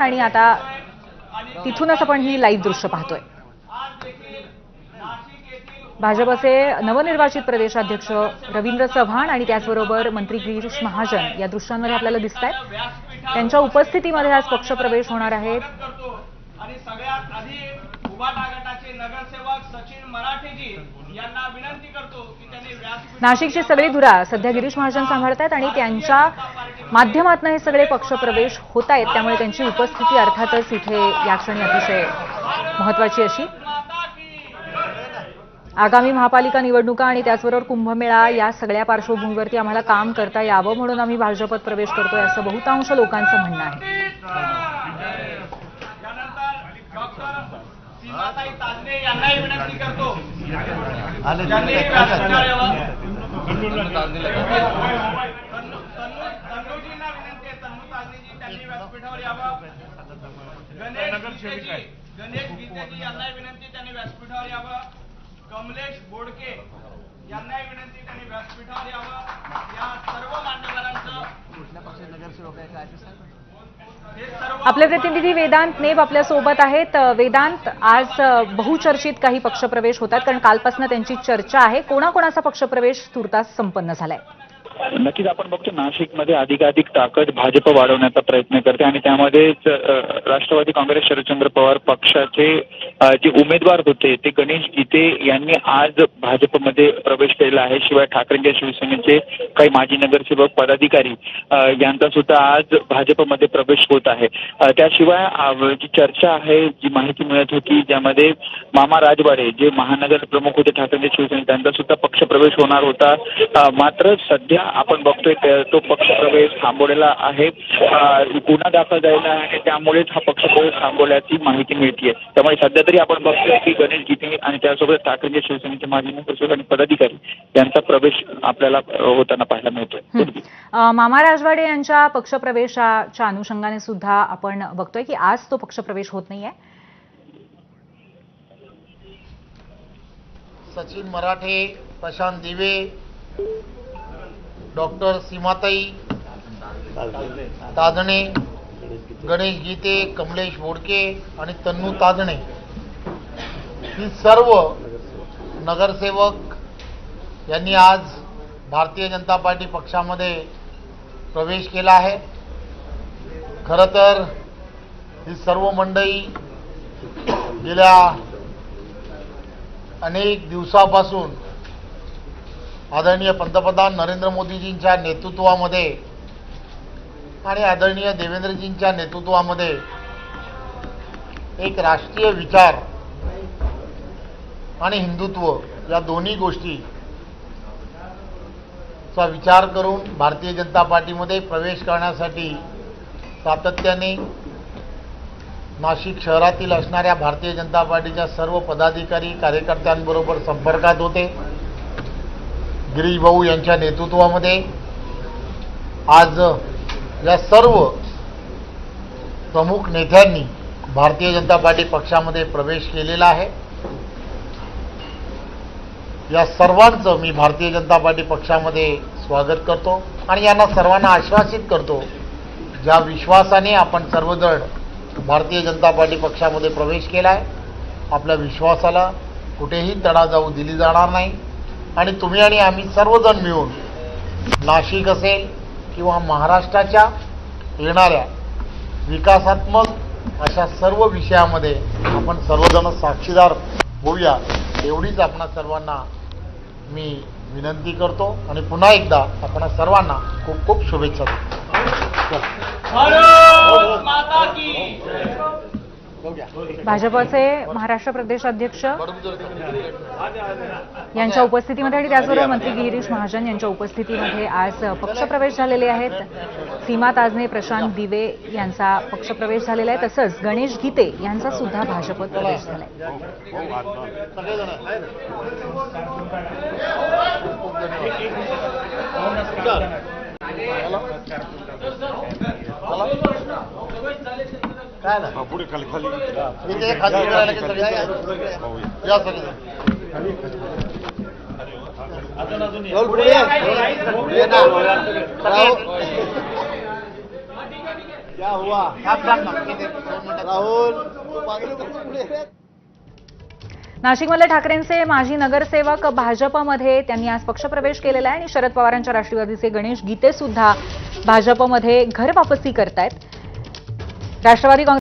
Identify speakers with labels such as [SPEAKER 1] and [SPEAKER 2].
[SPEAKER 1] आणि आता तिथूनच आपण ही लाईव्ह दृश्य पाहतोय. भाजपचे नवनिर्वाचित प्रदेशाध्यक्ष रवींद्र चव्हाण आणि त्याचबरोबर मंत्री गिरीश महाजन या दृश्यांमध्ये आपल्याला दिसत आहेत त्यांच्या उपस्थितीमध्ये आज पक्षप्रवेश होणार आहेत नाशिकची सगळी धुरा सध्या गिरीश महाजन सांभाळतायत आणि त्यांच्या माध्यमातून हे सगळे पक्षप्रवेश होत आहेत त्यामुळे त्यांची उपस्थिती अर्थातच इथे या क्षणी अतिशय महत्वाची अशी. आगामी महापालिका निवडणुका आणि त्याचबरोबर कुंभमेळा या सगळ्या पार्श्वभूमीवरती आम्हाला काम करता यावं म्हणून आम्ही भाजपत प्रवेश करतोय असं बहुतांश लोकांचं म्हणणं आहे
[SPEAKER 2] यानंतर डॉक्टर सीमाताई ताजने यांनाही विनंती करतो त्यांनी व्यासपीठावर यावं. तन्नू- तन्नूजींना विनंती आहे तन्नू ताजनेजी त्यांनी व्यासपीठावर यावं गणेश गीतेजी गणेश गीतेजी यांनाही विनंती त्यांनी व्यासपीठावर यावं. कमलेश बोडके यांनाही विनंती त्यांनी व्यासपीठावर यावं. या
[SPEAKER 1] आपले प्रतिनिधी वेदांत नेब आपल्यासोबत आहेत. वेदांत आज बहुचर्चित काही पक्षप्रवेश होतात कारण कालपासून त्यांची चर्चा आहे. कोणाकोणाचा पक्षप्रवेश तुर्तास संपन्न झालाय?
[SPEAKER 3] नक्कीच आपण बघतो नाशिकमध्ये अधिकाधिक ताकद भाजप वाढवण्याचा प्रयत्न करते आणि त्यामध्येच राष्ट्रवादी काँग्रेस शरदचंद्र पवार पक्षाचे जे उमेदवार होते ते गणेश गीते यांनी आज भाजपमध्ये प्रवेश केलेला आहे. शिवाय ठाकरेंच्या शिवसेनेचे काही माजी नगरसेवक पदाधिकारी यांचा सुद्धा आज भाजपमध्ये प्रवेश होत आहे. त्याशिवाय जी चर्चा आहे जी माहिती मिळत होती ज्यामध्ये मामा राजवाडे जे महानगर प्रमुख होते ठाकरेंच्या शिवसेने त्यांचा सुद्धा पक्षप्रवेश होणार होता. मात्र सध्या आपण बघतोय त्या- तो पक्षप्रवेश थांबवलेला आहे. गुन्हा दाखल झालेला आहे. त्यामुळेच हा पक्षप्रवेश थांबवल्याची माहिती मिळतीये. त्यामुळे सध्या तरी आपण बघतोय की गणेश गीते आणि त्यासोबत ठाकरेंच्या शिवसेनेचे माजी नगरसेवक आणि पदाधिकारी यांचा प्रवेश आपल्याला होताना पाहायला मिळतोय.
[SPEAKER 1] मामा राजवाडे यांच्या पक्षप्रवेशाच्या अनुषंगाने सुद्धा आपण बघतोय की आज तो पक्षप्रवेश होत नाहीये.
[SPEAKER 4] सचिन मराठे प्रशांत दिवे डॉक्टर सीमाताई ताजणे गणेश गीते कमलेश बोडके आणि तन्नू ताजणे. ही सर्व नगरसेवक यांनी आज भारतीय जनता पार्टी पक्षामध्ये प्रवेश केला आहे. खरं तर ही सर्व मंडळी गेल्या अनेक दिवसापासून आदरणीय पंतप्रधान नरेंद्र मोदीजींच्या नेतृत्वामध्ये आणि आदरणीय देवेंद्रजींच्या नेतृत्वामध्ये एक राष्ट्रीय विचार आणि हिंदुत्व या दोन्ही गोष्टी चा विचार करून भारतीय जनता पार्टीमध्ये प्रवेश करण्यासाठी सातत्याने नाशिक शहरातील असणाऱ्या भारतीय जनता पार्टीच्या सर्व पदाधिकारी कार्यकर्त्यांबरोबर संपर्कात होते. गिरीश भाऊ यांच्या नेतृत्वामध्ये आज या सर्व प्रमुख नेत्यांनी भारतीय जनता पार्टी पक्षामध्ये प्रवेश केलेला आहे. या सर्वांचं मी भारतीय जनता पार्टी पक्षामध्ये स्वागत करतो आणि यांना सर्वांना आश्वासित करतो ज्या विश्वासाने आपण सर्वजण भारतीय जनता पार्टी पक्षामध्ये प्रवेश केला आहे आपल्या विश्वासाला कुठेही तडा जाऊ दिली जाणार नाही. आणि तुम्ही आणि आम्ही सर्वजण मिळून नाशिक असेल किंवा महाराष्ट्राच्या येणाऱ्या विकासात्मक अशा सर्व विषयामध्ये आपण सर्वजण साक्षीदार होऊया एवढीच आपणा सर्वांना मी विनंती करतो. आणि पुन्हा एकदा आपण सर्वांना खूप खूप शुभेच्छा देतो.
[SPEAKER 2] माता की
[SPEAKER 1] भाजपचे महाराष्ट्र प्रदेश अध्यक्ष यांच्या उपस्थितीमध्ये आणि त्याचबरोबर मंत्री गिरीश महाजन यांच्या उपस्थितीमध्ये आज पक्षप्रवेश झालेले आहेत. सीमा ताजने प्रशांत दिवे यांचा पक्षप्रवेश झालेला आहे. तसंच गणेश गीते यांचा सुद्धा भाजपत प्रवेश झालाय.
[SPEAKER 4] काय ना
[SPEAKER 5] पुढे खाली खाली
[SPEAKER 4] इथे खाली उभे राहिले की सगळे या. या सगळे राहुल पुढे ये. पुढे ये ना. राहुल. थांब, थांब, थांब. किती? दोन मिनिटं.
[SPEAKER 1] नाशिकमधले ठाकरेंचे माजी नगरसेवक भाजपमध्ये त्यांनी आज पक्षप्रवेश केलेला आहे आणि शरद पवारांच्या राष्ट्रवादीचे गणेश गीते सुद्धा भाजपमध्ये घर वापसी करतायत राष्ट्रवादी काँग्रेस